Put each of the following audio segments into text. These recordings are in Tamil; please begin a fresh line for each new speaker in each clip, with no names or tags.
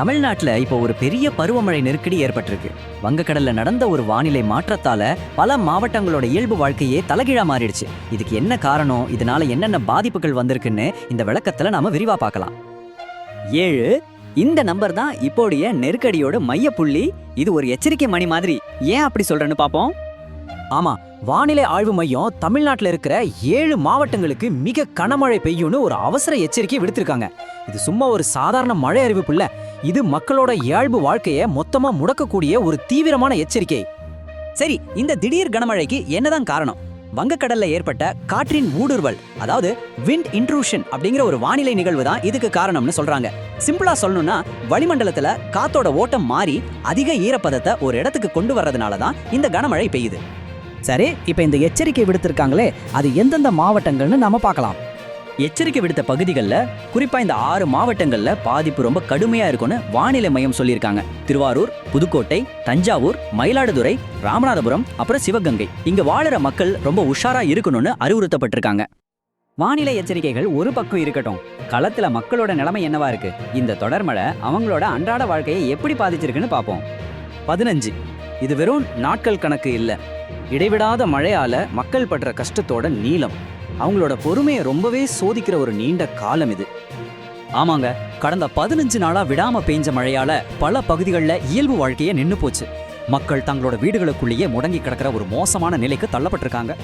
தமிழ்நாட்டில் இப்போ ஒரு பெரிய பருவமழை நெருக்கடி ஏற்பட்டிருக்கு. வங்கக்கடல்ல நடந்த ஒரு வானிலை மாற்றத்தால பல மாவட்டங்களோட இயல்பு வாழ்க்கையே தலைகீழா மாறிடுச்சு. இதுக்கு என்ன காரணம்? இதனால என்னென்ன பாதிப்புகள் வந்திருக்குன்னு இந்த விளக்கத்துல நாம விரிவா பார்க்கலாம். ஏழு இந்த நம்பர் தான் இப்போடைய நெருக்கடியோட புள்ளி இது ஒரு எச்சரிக்கை மணி மாதிரி. ஏன் அப்படி சொல்றேன்னு பார்ப்போம்.
ஆமா வானிலை ஆய்வு மையம் தமிழ்நாட்டில் இருக்கிற ஏழு மாவட்டங்களுக்கு மிக கனமழை பெய்யும்னு ஒரு அவசர எச்சரிக்கை விடுத்திருக்காங்க. இது சும்மா ஒரு சாதாரண மழை அறிவிப்பு இல்ல. இது மக்களோட இயல்பு வாழ்க்கையை மொத்தமா முடக்கக்கூடிய ஒரு தீவிரமான எச்சரிக்கை.
சரி இந்த திடீர் கனமழைக்கு என்னதான் காரணம்? வங்கக்கடல்ல ஏற்பட்ட காற்றின் ஊடுருவல் அதாவது விண்ட் இன்ட்ரூஷன் அப்படிங்கிற ஒரு வானிலை நிகழ்வு தான் இதுக்கு காரணம்னு சொல்றாங்க. சிம்பிளா சொல்லணும்னா வளிமண்டலத்துல காத்தோட ஓட்டம் மாறி அதிக ஈரப்பதத்தை ஒரு இடத்துக்கு கொண்டு வர்றதுனால தான் இந்த கனமழை பெய்யுது.
சரி இப்போ இந்த எச்சரிக்கை விடுத்திருக்காங்களே அது எந்தெந்த மாவட்டங்கள்னு நம்ம பார்க்கலாம்.
எச்சரிக்கை விடுத்த பகுதிகளில் குறிப்பாக இந்த ஆறு மாவட்டங்களில் பாதிப்பு ரொம்ப கடுமையாக இருக்கும்னு வானிலை மையம் சொல்லியிருக்காங்க. திருவாரூர் புதுக்கோட்டை தஞ்சாவூர் மயிலாடுதுறை ராமநாதபுரம் அப்புறம் சிவகங்கை. இங்கே வாழுற மக்கள் ரொம்ப உஷாராக இருக்கணும்னு அறிவுறுத்தப்பட்டிருக்காங்க. வானிலை எச்சரிக்கைகள் ஒரு பக்கம் இருக்கட்டும். களத்தில் மக்களோட நிலைமை என்னவா இருக்கு? இந்த தொடர்மழை அவங்களோட அன்றாட வாழ்க்கையை எப்படி பாதிச்சிருக்குன்னு பார்ப்போம். பதினஞ்சு. இது வெறும் நாட்கள் கணக்கு இல்லை. இடைவிடாத மழையால மக்கள் படுற கஷ்டத்தோட நீளம். அவங்களோட பொறுமையை ரொம்பவே சோதிக்கிற ஒரு நீண்ட காலம் இது. ஆமாங்க கடந்த பதினஞ்சு நாளா விடாம பெஞ்ச மழையால பல பகுதிகளில் இயல்பு வாழ்க்கையே நின்னு போச்சு. மக்கள் தங்களோட வீடுகளுக்குள்ளேயே முடங்கி கிடக்கிற ஒரு மோசமான நிலைக்கு தள்ளப்பட்டிருக்காங்க.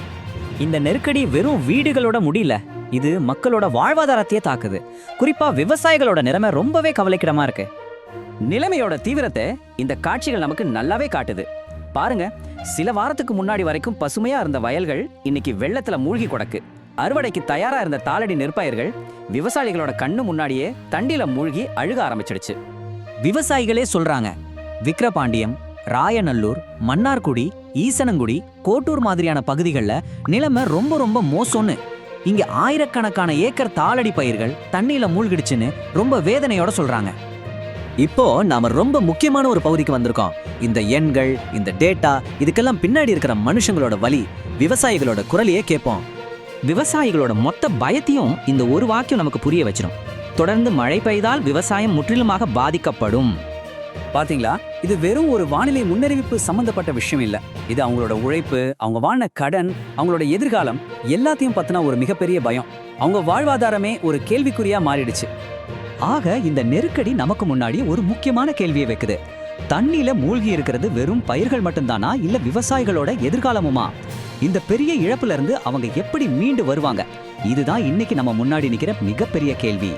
இந்த நெருக்கடி வெறும் வீடுகளோட முடியல இது மக்களோட வாழ்வாதாரத்தையே தாக்குது. குறிப்பா விவசாயிகளோட நிலைமை ரொம்பவே கவலைக்கிடமா இருக்கு. நிலைமையோட தீவிரத்தை இந்த காட்சிகள் நமக்கு நல்லாவே காட்டுது. பாருங்க சில வாரத்துக்கு முன்னாடி வரைக்கும் பசுமையா இருந்த வயல்கள் இன்னைக்கு வெள்ளத்துல மூழ்கி கிடக்கு. அறுவடைக்கு தயாரா இருந்த தாளடி நெற்பயிர்கள் விவசாயிகளோட கண்ணு முன்னாடியே தண்டில மூழ்கி அழுக ஆரம்பிச்சிடுச்சு. விவசாயிகளே சொல்றாங்க விக்கிரபாண்டியம் ராயநல்லூர் மன்னார்குடி ஈசனங்குடி கோட்டூர் மாதிரியான பகுதிகளில் நிலைமை ரொம்ப ரொம்ப மோசம்னு. இங்க ஆயிரக்கணக்கான ஏக்கர் தாளடி பயிர்கள் தண்ணியில மூழ்கிடுச்சுன்னு ரொம்ப வேதனையோட சொல்றாங்க. இப்போ நாம ரொம்ப முக்கியமான ஒரு பகுதிக்கு வந்திருக்கோம். இந்த எண்கள் இந்த டேட்டா இதுக்கெல்லாம் பின்னாடி இருக்கிற மனுஷங்களோட வலி விவசாயிகளோட குரலையே கேட்போம். விவசாயிகளோட மொத்த பயத்தையும் இந்த ஒரு வாக்கியம் நமக்கு புரிய வச்சிடும் தொடர்ந்து மழை பெய்தால் விவசாயம் முற்றிலுமாக பாதிக்கப்படும். பாத்தீங்களா? இது வெறும் ஒரு வானிலை முன்னறிவிப்பு சம்பந்தப்பட்ட விஷயம் இல்ல. இது அவங்களோட உழைப்பு அவங்க வாழ்ன கடன் அவங்களோட எதிர்காலம் எல்லாத்தையும் பத்தின ஒரு மிகப்பெரிய பயம். அவங்க வாழ்வாதாரமே ஒரு கேள்விக்குறியா மாறிடுச்சு. ஆக இந்த நெருக்கடி நமக்கு முன்னாடி ஒரு முக்கியமான கேள்வியை வைக்குது. தண்ணியில மூழ்கி இருக்கிறது வெறும் பயிர்கள் மட்டும்தானா? இல்ல விவசாயிகளோட எதிர்காலமுமா? இந்த பெரிய இழப்புல இருந்து அவங்க எப்படி மீண்டு வருவாங்க? இதுதான் இன்னைக்கு நம்ம முன்னாடி நிக்கிற மிகப்பெரிய கேள்வி.